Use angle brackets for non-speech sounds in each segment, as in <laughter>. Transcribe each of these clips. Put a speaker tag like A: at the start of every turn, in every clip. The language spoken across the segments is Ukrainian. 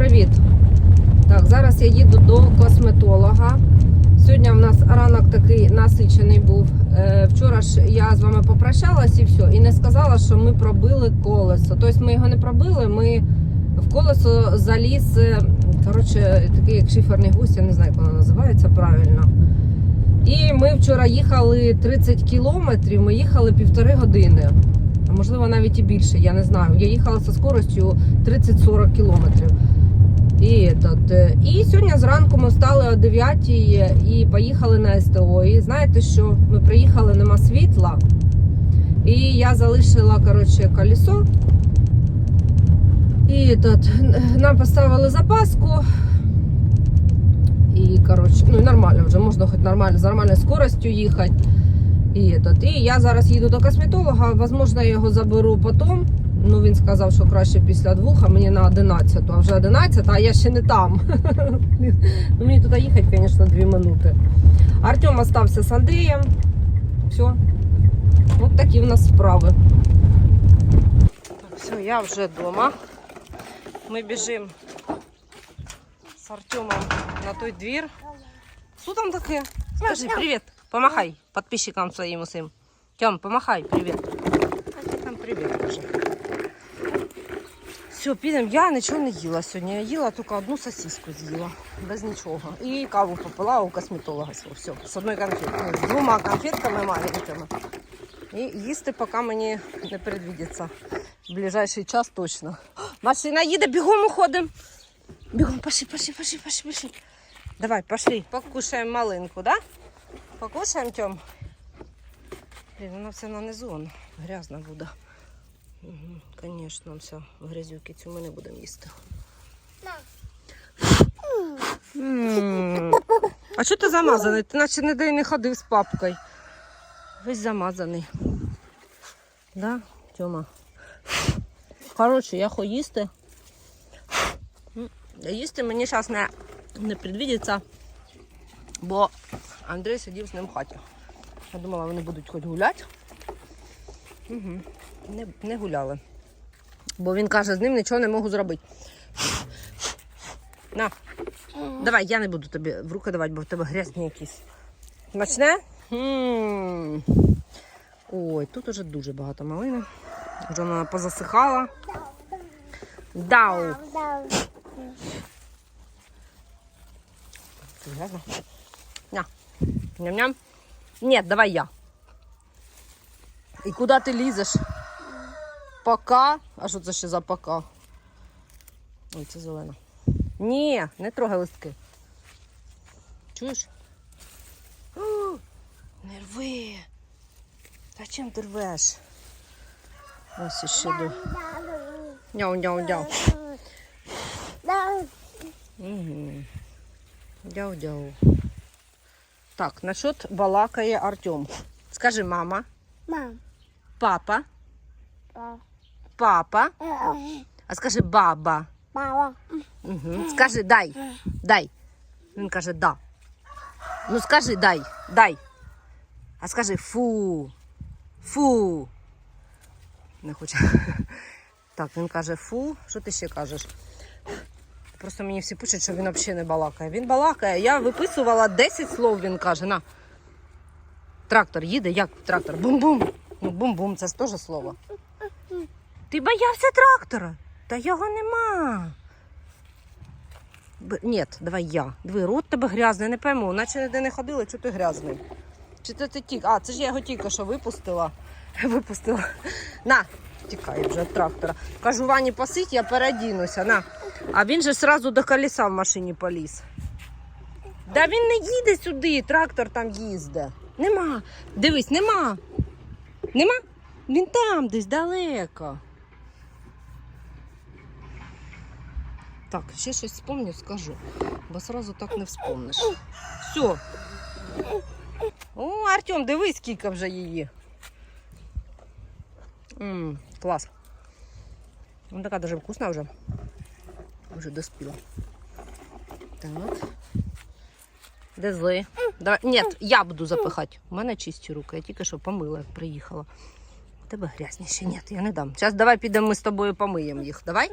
A: привіт! Так, зараз я їду до косметолога. Сьогодні в нас ранок такий насичений був. Е, вчора ж я з вами попрощалась і все. І не сказала, що ми пробили колесо. Тобто ми його не пробили, ми в колесо заліз, е, коротше, такий як шиферний гусь, я не знаю, як воно називається правильно. І ми вчора їхали 30 кілометрів, ми їхали півтори години. Можливо навіть і більше, я не знаю. Я їхала зі скоростю 30-40 кілометрів. І, этот, е, і сьогодні зранку ми встали о 9 і поїхали на СТО. І знаєте що? Ми приїхали, нема світла. І я залишила коротше, колесо. І этот, нам поставили запаску. І коротше, ну і нормально вже можна хоч нормально, з нормальною скоростю їхати. І, этот, і я зараз їду до косметолога, можливо, я його заберу потім. Ну, він сказав, що краще після двох, а мені на 11, а вже 11, а я ще не там. <laughs> ну, мені туди їхати, звісно, 2 минути. Артем остався з Андрієм. Все. От такі в нас справи. Все, я вже вдома. Ми біжимо з Артемом на той двір. Що там таке? Скажи привіт. Помахай подписчикам своїм усім. Тьом, помахай, привіт. А ти там привіт кажи. Все, підемо. Я нічого не їла сьогодні. Я їла тільки одну сосиску з'їла. Без нічого. І каву попила у косметолога. Все, з одною конфеткою. З двома конфетками маленькими. І їсти поки мені не передвідеться. В ближайший час точно. Машина їде, бігом уходимо. Бігом, пошли, пошли, пошли, пошли, пошли. Давай, пошли. Покушаємо малинку, да? Покушаємо, Тьом? Блін, вона все нанизу, вона грязна буде. Угу, Звісно, все, грязюки цю ми не будемо їсти. М. А що ти замазаний? Ти наче не дай не ходив з папкою. Весь замазаний. Да, Тьома? Коротше, я хо їсти. Їсти мені зараз не, не предвідеться, бо Андрій сидів з ним в хаті. Я думала, вони будуть хоч гуляти. Угу. Не, не гуляли. Бо він каже, з ним нічого не можу зробити. На, давай, я не буду тобі в руки давати, бо в тебе грязні якісь. Смачне? Ой, тут уже дуже багато малини. Вже вона позасихала. Дау. Ням-ням. Нет, давай я. І куди ти лізеш? Пока. А що це ще за пока? Ой, це зелена. Ні, не трогай листки. Чуєш? О, не рви. Та чим ти рвеш? Ось іще до. Няу-няу-няу. Угу. Дяу-дяу. Так, насчет балакає Артем. Скажи, мама,
B: Мам,
A: папа,
B: па-
A: папа, а скажи баба.
B: мама,
A: Угу. Скажи дай. Дай. Він каже да. Ну скажи дай, дай. А скажи фу. Фу. Не хоче. <laughs> Так, він каже фу. Що ти ще кажеш? Просто мені всі пишуть, що він взагалі не балакає. Він балакає. Я виписувала 10 слов, він каже. На. Трактор їде, як трактор? Бум-бум. Ну, бум-бум, це ж теж слово. Ти боявся трактора? Та його нема. Б... Ні, давай я. Диви, рот тебе грязний, не пойму, наче ніде не ходили, чи ти грязний. Чи ти, ти тік? А, це ж я його тільки що випустила. <laughs> Випустила. На, тікає вже від трактора. Кажу, Вані посить, я передінуся. На. А він же одразу до колеса в машині поліз. Да він не їде сюди, трактор там їздить. Нема. Дивись, нема. Нема? Він там десь далеко. Так, ще щось вспомню, скажу. Бо сразу так не вспомниш. Все. О, Артем, дивись, скільки вже її. М, клас. Вона така дуже вкусна вже. Вже доспіла. Так. Де зли? Давай. Ні, я буду запихати. У мене чисті руки. Я тільки що помила, як приїхала. У тебе грязні ще ні, я не дам. Зараз давай підемо ми з тобою помиємо їх. Давай?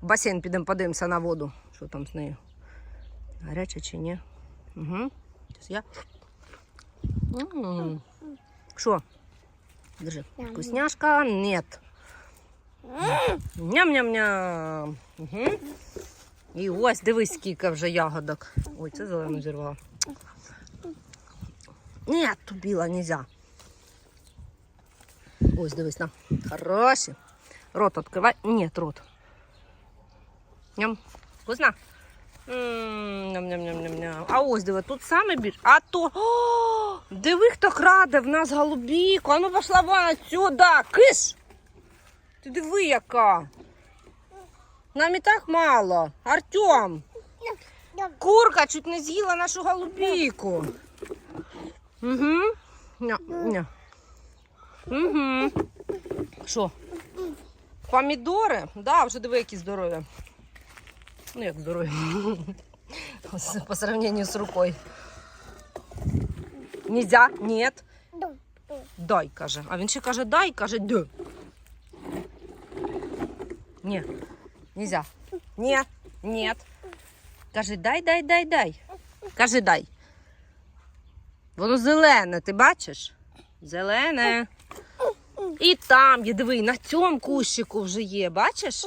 A: В басейн підемо подивимося на воду. Що там з нею? Гаряча чи ні? Угу. Зараз я. Що? Держи. Вкусняшка? Нет. Ням-ням-ням. Угу. І ось, дивись, скільки вже ягодок. Ой, це зелену зірвала. Ні, ту біла нельзя. Ось, дивись, на. Хороші. Рот відкривай. Ні, рот. Ням. Вкусно? М, Ням-ням-ням-ням-ням. А ось диви, тут саме більше. А то. О, диви, хто краде в нас голубіку. А ну пошла вон отсюда. Киш! Ти диви, яка. Нам і так мало. Артем. Курка чуть не з'їла нашу голубіку. Угу. Ня, ня. Угу. Що? Помідори? Да, вже диви, які здорові. Ну, як здорові. Ось По сравнению з рукою. Нельзя? Нет. Дай, каже. А він ще каже дай, каже д. Ні. Нельзя. Ні. Нет. Каже, дай, дай, дай, дай. Каже, дай. Воно зелене, ти бачиш? Зелене. І там є, диви, на цьому кущику вже є, бачиш?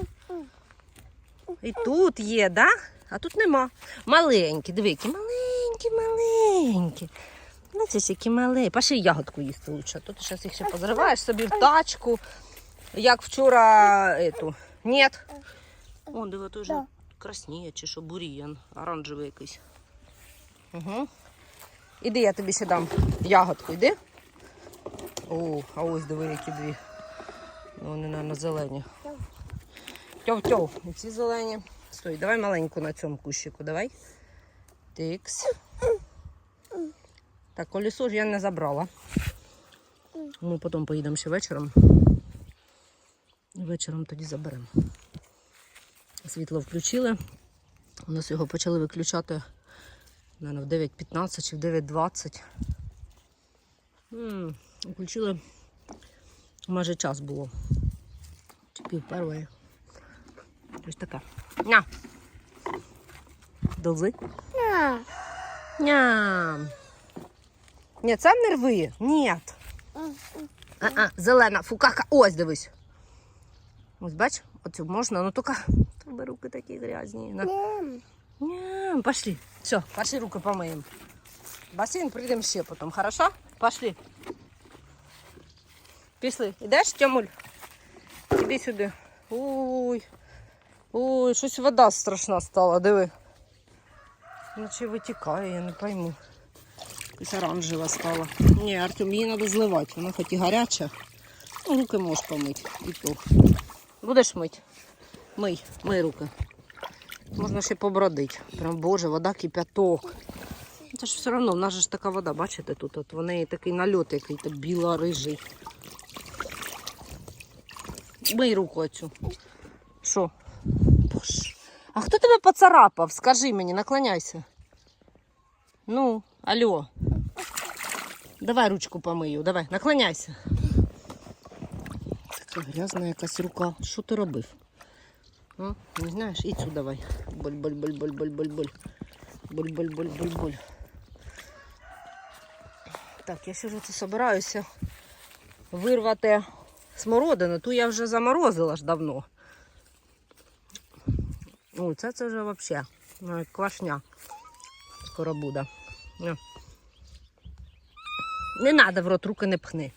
A: І тут є, да? А тут нема. Маленькі, диви, які маленькі, маленькі. Бачиш, які маленькі. Пошли ягодку їсти лучше. Тут ти зараз їх ще позриваєш собі в тачку. Як вчора эту. Нет. О, диви, тут вже
B: Да.
A: красніє чи що, бур'ян, оранжевий якийсь. Угу. Іди, я тобі ще дам ягодку, йди. О, а ось диви, які дві. Ну, Вони, мабуть, зелені. Тьов-тьов, і ці зелені. Стой, давай маленьку на цьому кущику, давай. Тикс. Так, колесо ж я не забрала. Ми потім поїдемо ще вечором. Вечором тоді заберемо. Світло включили. У нас його почали виключати наверное, в 9.15 чи в 9.20. Включили майже час було. Чи пів першої. Ось таке. Ня. Долзи. Ням. Ні, це не рви. Ні. А-а, зелена. Фу, кака. Ось дивись. Ось бач, оцю можна, ну тільки в тебе руки такі грязні. На. Ням, пошли. Все, пошли руки помиємо. В басейн прийдемо ще потім, хорошо? Пошли. Пішли. Ідеш, Тьомуль? Іди сюди. Ой. Ой, щось вода страшна стала, диви. Наче витікає, я не пойму. Якась оранжева стала. Ні, Артем, її треба зливати, вона хоч і гаряча. Ну, руки можеш помити. І то. Будеш мити? Мий, мий руки. Можна ще побродити. Прям боже, вода кипяток. Це ж все одно, в нас ж така вода, бачите, тут от в неї такий нальот, який то біло-рижий. Мий руку оцю. Що? Боже. А хто тебе поцарапав? Скажи мені, наклоняйся. Ну, алло. Давай ручку помию, давай, наклоняйся. Така грязна якась рука. Що ти робив? А? Не знаєш? І цю давай. Боль-боль-боль-боль-боль-боль-боль. Боль-боль-боль-боль-боль. Так, я це собираюся вирвати смородину. Ту я вже заморозила ж давно. О, це, це вже взагалі ну, квашня. Скоро буде. На. Не треба в рот, руки не пхни.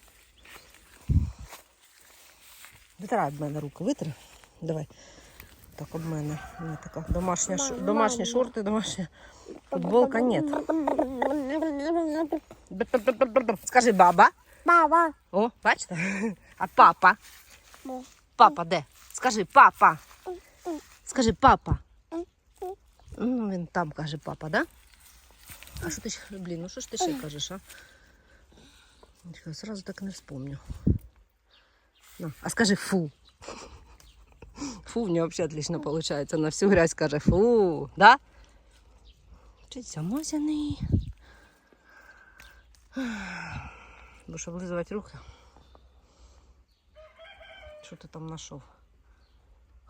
A: Витирай об мене руки, витри. Давай. Так, об мене. Мене така домашня, ш... домашні шорти, домашня футболка. Ні. Скажи баба.
B: Баба.
A: О, бачите? А папа? Папа де? Скажи папа. Скажи папа. Ну, він там каже папа, да? А що ти ще, блін, ну що ж ти ще кажеш, а? Я сразу так не вспомню. Ну, а скажи фу. Фу, в нього взагалі отлично виходить. На всю грязь каже фу, да? Чи замазаний? Будеш облизувати руки? Що ти там знайшов?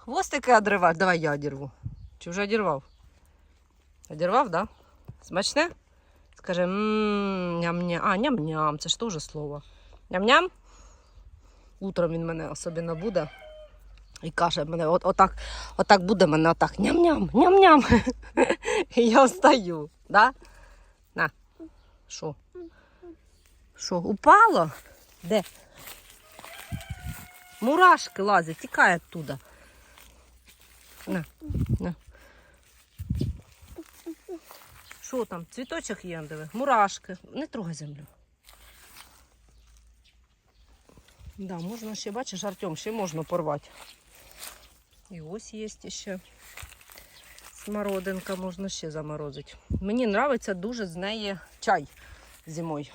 A: Хвостики одриваєш. Давай я одірву. Чи вже одірвав? Одірвав, да? Смачне? Скажи, ням-ням. А, ням-ням, це ж теж слово. Ням-ням. Утром він мене особливо буде. І каже мене, от, отак, отак буде мене отак. Ням-ням, ням-ням. <laughs> І я встаю. Да? На. Що? Що, упало? Де? Мурашки лазять, тікає оттуда. На, на. Що там? Цвіточок є. Мурашки. Не трогай землю. Да, можна ще, бачиш, Артем, ще можна порвати. І ось є ще. Смородинка можна ще заморозити. Мені подобається дуже з неї чай зимою.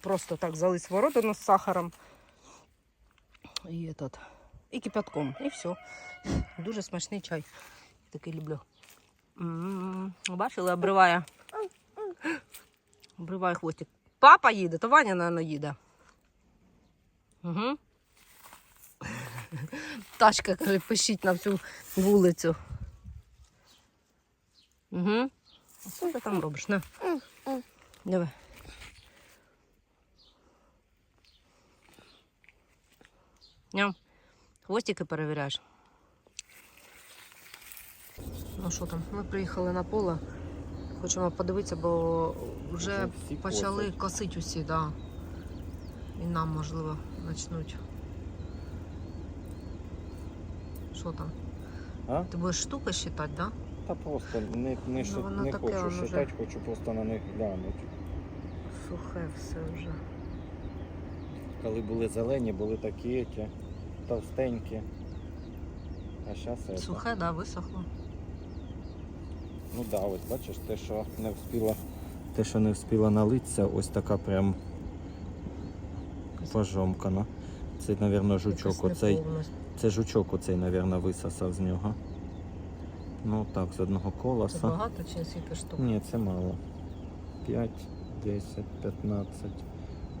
A: Просто так залить смородину з сахаром. І, этот, і кипятком. І все. Дуже смачний чай. Такий люблю. Бачили, обриває. Обриває хвостик. Папа їде, то Ваня, мабуть, їде. Угу. Тачка, каже, пишіть на всю вулицю. Угу. А що ти там робиш? На. Давай. Ням. Хвостики перевіряєш. Ну що там? Ми приїхали на поле. Хочемо подивитися, бо вже
B: всі
A: почали косити усі, да. І нам, можливо, почнуть. Що там?
B: А?
A: Ти будеш штуки вважати, да?
B: Та просто не, не,
A: Ну,
B: не
A: таке,
B: хочу
A: воно вже-
B: хочу просто на них глянути.
A: Сухе все вже.
B: Коли були зелені, були такі ті, товстенькі. А зараз
A: Сухе, да, висохло.
B: Ну да, ось бачиш, те, що не встигла, те, що не встигла налитися, ось така прям пожомкана. Це, мабуть, жучок оцей. Це жучок оцей, мабуть, висосав з нього. Ну так, з одного
A: Це багато чи скільки штук?
B: Ні, це мало. 5, 10, 15,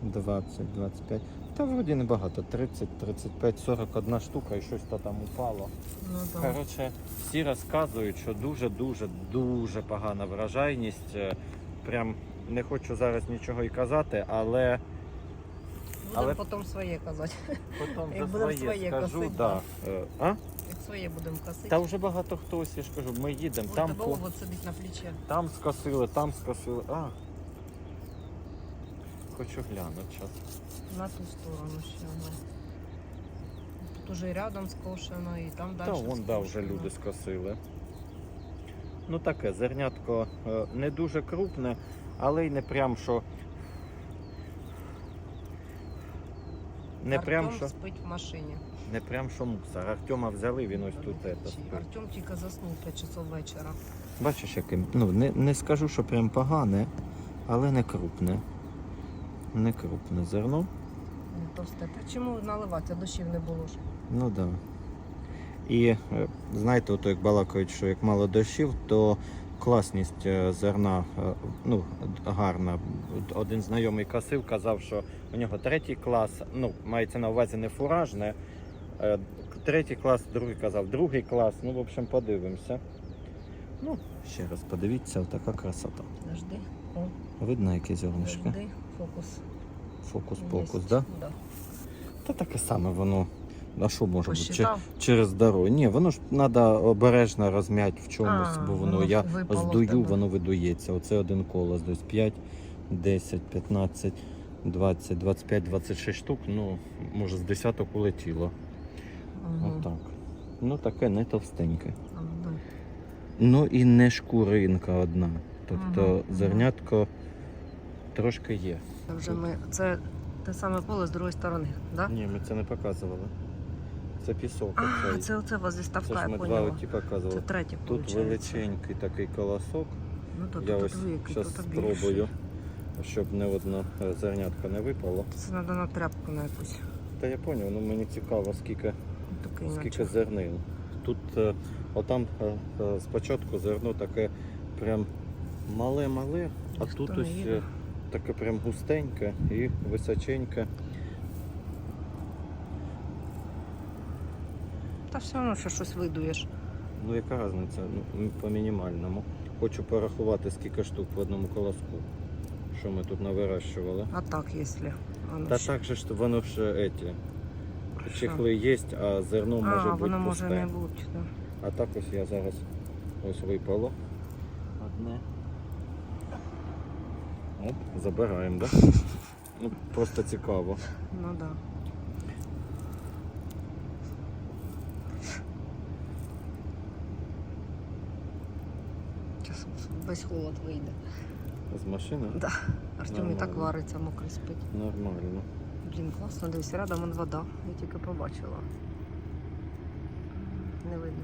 B: 20, 25. Та вроді небагато. 30, 35, 41 штука і щось то там упало.
A: Ну.
B: Коротше, всі розказують, що дуже-дуже дуже погана вражайність. Е, Прям не хочу зараз нічого і казати, але
A: Будемо
B: але-
A: потім своє казати.
B: потім
A: Як
B: за
A: будемо
B: своє
A: своє
B: скажу.
A: косити,
B: Да. Е, А?
A: Як своє будемо косити.
B: Та вже багато хто ось, я ж кажу, ми їдемо, там,
A: тебе
B: по,
A: овод сидить на плечі.
B: там скосили, там скосили. А. Хочу глянути.
A: На ту сторону ще. ну. Тут уже і рядом скошено, і там далі.
B: Та вон да, вже люди скосили. Ну таке, зернятко е, не дуже крупне, але й не прям що. Не прям що.
A: спить в машині.
B: Не прям що мусор. Артема взяли, він ось тут це.
A: Артем тільки заснув 5 часов вечора.
B: Бачиш, яким. Ну, не, не скажу, що прям погане, але не крупне. Не крупне зерно.
A: Не товсте. Та чому наливати? Дощів не було ж.
B: Ну так. Да. І е, знаєте, ото як балакають, що як мало дощів, то класність е, зерна е, ну, гарна. Один знайомий косив, казав, що у нього третій клас, ну, мається на увазі не фуражне. Третій клас, другий казав, другий клас. Ну, в общем, подивимося. Ну, ще раз подивіться, така красота.
A: О,
B: Видно, яке зернишко?
A: дожди. Фокус.
B: Фокус-покус,
A: Єсть.
B: да?
A: Да.
B: Та таке саме воно. А що може бути? Чи- через дорогу. Ні, воно ж треба обережно розм'яти в чомусь,
A: А,
B: бо воно,
A: воно
B: я здую, воно видується. Оце один колос, десь 5, 10, 15, 20, 25, 26 штук. Ну, може, з десяток улетіло.
A: Ага.
B: Отак. Ну, таке не товстеньке.
A: Ага.
B: Ну і не шкуринка одна. Тобто
A: ага.
B: зернятко трошки є.
A: Це вже ми. Це те саме поле з другої сторони, да?
B: Ні, ми це не показували. Це пісок.
A: А, це оце у вас зі
B: Це
A: ставка, я поняла. Це
B: показували.
A: третє,
B: Тут
A: виходить.
B: величенький такий колосок.
A: Ну, то,
B: Я
A: тут
B: ось зараз спробую, щоб не одна е, зернятка не випало.
A: Це треба на тряпку на якусь.
B: Та я зрозумів, ну мені цікаво, скільки,
A: Такий
B: скільки зернин. Тут е, отам е, спочатку зерно таке прям мале-мале, а
A: Ніхто
B: тут ось
A: їде.
B: Таке прям густеньке і височеньке.
A: Та все одно ще щось видуєш.
B: Ну яка різниця? Ну, по мінімальному. Хочу порахувати, скільки штук в одному колоску. Що ми тут навирощували.
A: А так, якщо. Ну
B: Та
A: ще.
B: так же ж воно ж еті. Чехли є, а зерно може
A: а,
B: бути
A: воно
B: пусте.
A: не бути. Да.
B: А так ось я зараз ось випало. Одне. Оп, забираємо, так? Да? Ну, просто цікаво.
A: Ну так. Да. Зараз весь холод вийде.
B: З машини?
A: Да. Артем і так вариться, мокрий спить.
B: Нормально.
A: Блін, класно, дивись, рядом вон вода. Я тільки побачила. Не видно.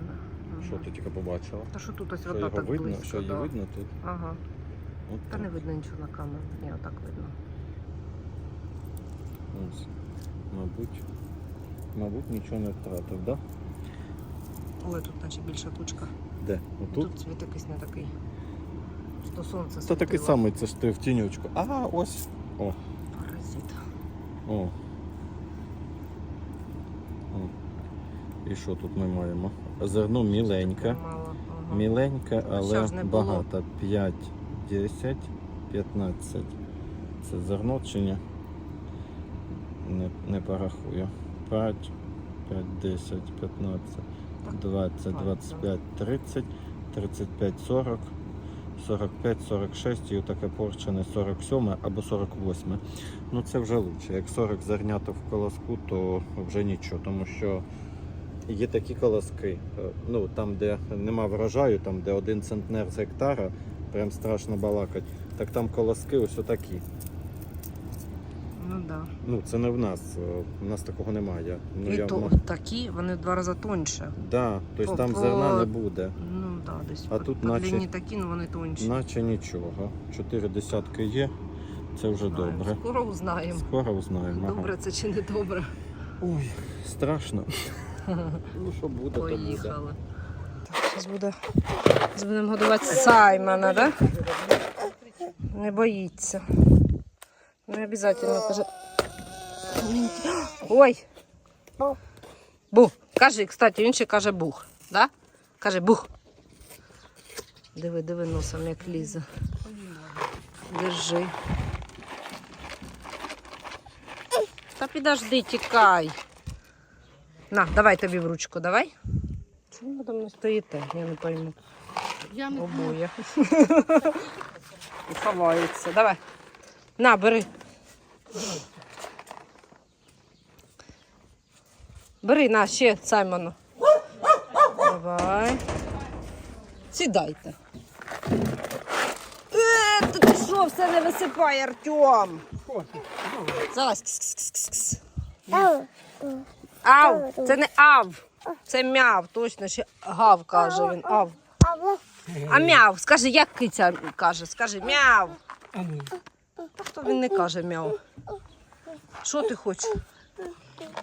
A: Ага.
B: Що ти тільки побачила?
A: Та що тут ось
B: Що
A: вода
B: його
A: так
B: видно?
A: близько.
B: Що її
A: да.
B: видно тут?
A: Ага. Та
B: так.
A: не видно нічого на камеру. Ні, отак видно.
B: Ось. Мабуть. Мабуть, нічого не втратив, да?
A: Ой, тут наче більша кучка.
B: Де? Отут?
A: Тут цвіт якийсь не такий. Що сонце
B: Це такий
A: світило.
B: самий, це ж ти в тінючку. А, ось. О,
A: Паразит.
B: о. О. І що тут ми маємо? Зерно міленьке.
A: Мало. Ага.
B: Міленьке,
A: що
B: але
A: ж не було?
B: багато. 5, 10, 15. Це зерно чи ні? Не, не порахую. 5, 5, 10, 15, 20, 25, 30, 35, 40, 45, 46 і отаке порчене 47 або 48. Ну це вже лучше. Як 40 зернято в колоску, то вже нічого, тому що є такі колоски, е, ну там, де нема врожаю, там де один центнер з гектара, прям страшно балакать. Так там колоски ось отакі.
A: Ну да.
B: Ну це не в нас. е, У нас такого немає. Ну,
A: І
B: я
A: то
B: м-
A: такі, вони в два рази тоньше.
B: Да, тобто там
A: по-
B: зерна не буде.
A: Ну да, десь.
B: А
A: по,
B: тут
A: по
B: наче-
A: длині такі, ну вони тонші.
B: Наче нічого. Чотири десятки є. Це вже
A: Знаємо.
B: добре.
A: Скоро узнаємо.
B: Скоро узнаємо. ага.
A: Добре це чи не добре.
B: Ой, страшно. <laughs> Ну що буде, то буде.
A: Зараз буде. Будемо годувати Саймона, да? Не боїться. Не обов'язково каже. <gasps> Ой! Бух. Кажи, кстати, він ще каже бух. Да? Каже бух. Диви, диви носом, як лізе. Держи. Та підожди, тікай. На, давай тобі в ручку, давай. Чому ви там не стоїте? Я не пойму.
C: Я не
A: Обоє. І <laughs> ховаються. Давай. На, бери. Бери, на, ще Саймону. Давай. Сідайте. Е, та ти що, все не висипай, Артем? Залазь. Кс-кс-кс-кс. Ав, це не ав. Це мяв, точно ще гав каже він. Ав. А мяв, скажи, як киця каже? Скажи мяв. Та хто він не каже мяв. Що ти хочеш?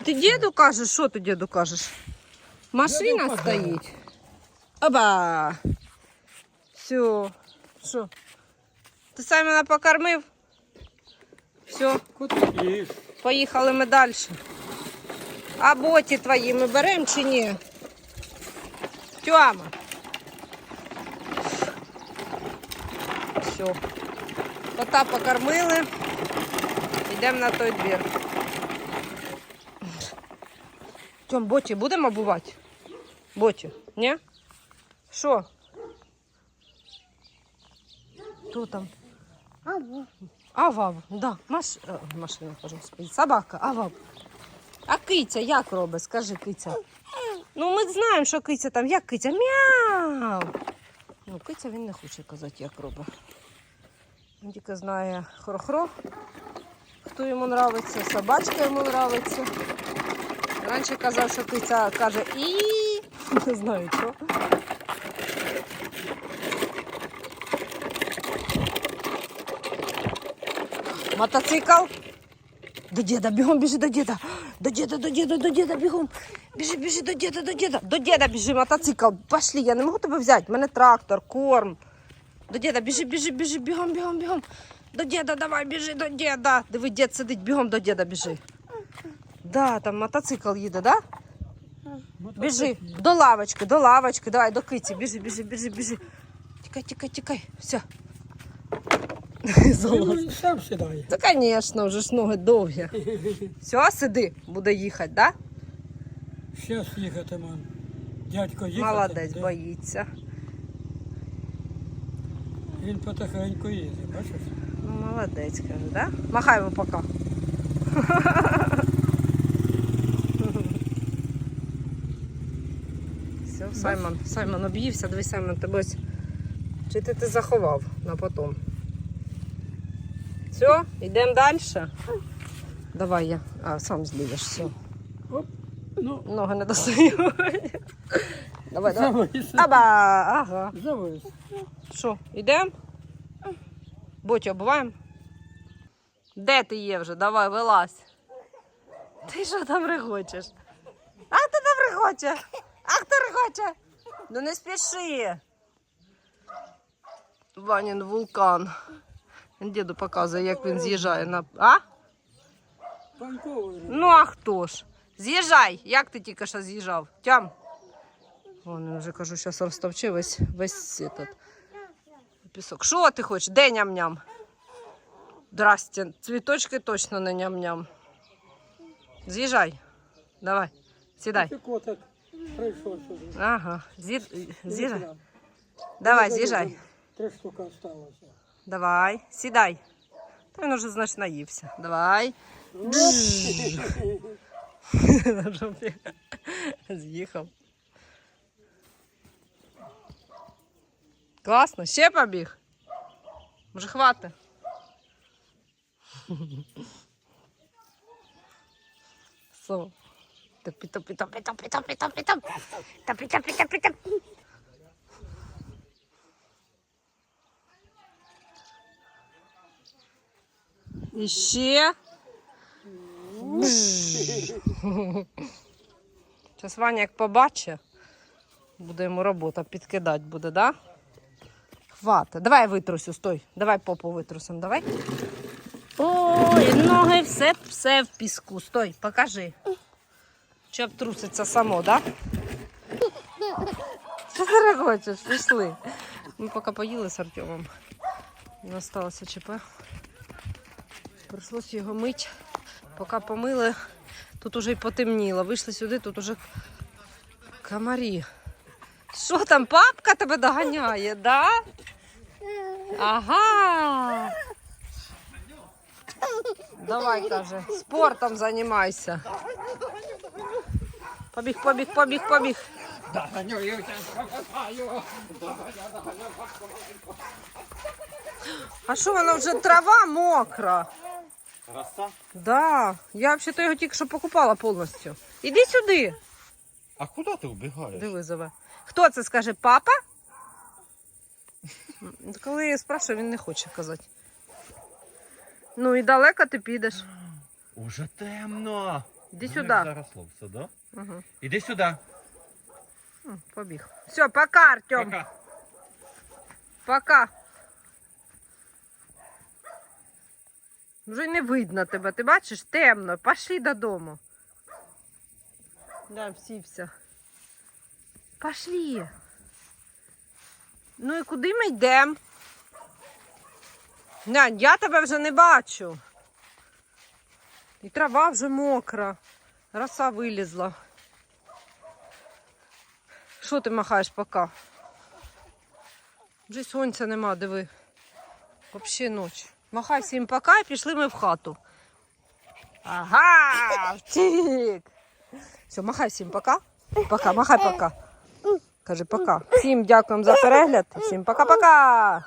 A: Ти діду кажеш, що ти діду кажеш? Машина стоїть. Оба. Все. Що? Ти сам мене покормив? Все, поїхали ми далі. А боті твої ми беремо чи ні? Тьома. Все. Кота покормили. Йдемо на той двір. Тьом, боті будемо обувати? Боті, ні? Що? Хто там? Авав, да. Маш... е, Машина, господи. Собака, авав. А киця як робить? Скажи, киця. Ну, ми знаємо, що киця там. Як киця? Мяу. Ну, киця він не хоче казати, як робить. Він тільки знає хро-хро, хто йому нравиться, собачка йому нравиться. Раніше казав, що киця каже і <laughs> не знаю що. Мотоцикл. До діда, бігом біжи до діда. До діда, до діда, до діда, бігом. Біжи, біжи до діда, до діда. До діда біжи, мотоцикл. Пошли, я не можу тебе взяти. У мене трактор, корм. До діда, біжи, біжи, біжи, бігом, бігом, бігом. До діда, давай, біжи до діда. Диви, дід сидить, бігом до діда біжи. Да, там мотоцикл їде, да? Біжи до лавочки, до лавочки, давай до киті. Біжи, біжи, біжи, біжи. Тікай, тікай, тікай. Все. Залазь.
C: Він сам сідає.
A: Та, звісно, вже ж ноги довгі. <laughs> Все, сиди, буде їхати, так? да?
C: Щас їхатиме. Дядько їхати.
A: Молодець,
C: де-
A: боїться.
C: Він потихеньку їздить, бачиш?
A: Ну, молодець, каже, да? Махай йому пока. <laughs> Все, Саймон, Саймон об'ївся, дивись, Саймон, тебе ось. Чи ти ти заховав на потом? Все, йдемо далі. Давай я. А, сам злізеш, все.
C: Ну,
A: Ноги не достаю. Давай, давай. Аба, ага.
C: Завис.
A: Що, йдемо? Ботю, обуваємо? Де ти є вже? Давай, вилазь. Ти що там регочеш? А хто там регоче? А хто регоче? Ну не спіши. Ванін вулкан. Він діду показує, як він з'їжджає на. А? Ну а хто ж? З'їжджай! Як ти тільки що з'їжджав? Тям. Вон, я вже кажу, зараз розтовчи весь, весь этот пісок. Що ти хочеш? Де ням-ням? Здрасте, цвіточки точно не ням-ням. З'їжджай. Давай, сідай. Ага, з'їжджай. Давай, з'їжджай.
C: Три штуки залишилося.
A: Давай, сідай. Та він уже, значить, наївся. Давай. З'їхав. Класно, ще побіг. Може, хвати. Со. Топі, топі, І ще. Зараз Ваня як побачить, буде йому робота підкидати буде, да? Хвата. Давай витрусю, стой. Давай попу витрусим, давай. Ой, ноги все, все в піску. Стой, покажи. Чи обтруситься само, да? Що ти регочеш? Пішли. Ми поки поїли з Артемом. Осталося ЧП. Прийшлось його мить, поки помили. Тут уже й потемніло. Вийшли сюди, тут уже комарі. Що там, папка тебе доганяє, да? Ага. Давай, каже, спортом займайся. Побіг, побіг, побіг, побіг. А що вона вже трава мокра?
B: Роса?
A: Да, я взагалі його тільки що покупала повністю. Іди сюди.
B: А куди ти вбігаєш?
A: Диви зове. Хто це скаже? Папа? Коли я спрашиваю, він не хоче казати. Ну і далеко ти підеш.
B: Уже темно.
A: Іди
B: Ну,
A: сюди.
B: Заросло все, да?
A: Угу.
B: Іди сюди.
A: Побіг. Все, пока, Артем.
B: Пока.
A: Пока. Вже не видно тебе. Ти бачиш, темно. Пошли додому. Да, всівся. Пошли. Ну і куди ми йдемо? Нянь, я тебе вже не бачу. І трава вже мокра. Роса вилізла. Що ти махаєш пока? Вже сонця нема, диви. Взагалі ніч. Махай всім пока і пішли ми в хату. Ага, втік. Все, махай всім пока. Пока, махай пока. Каже пока. Всім дякуємо за перегляд. Всім пока-пока.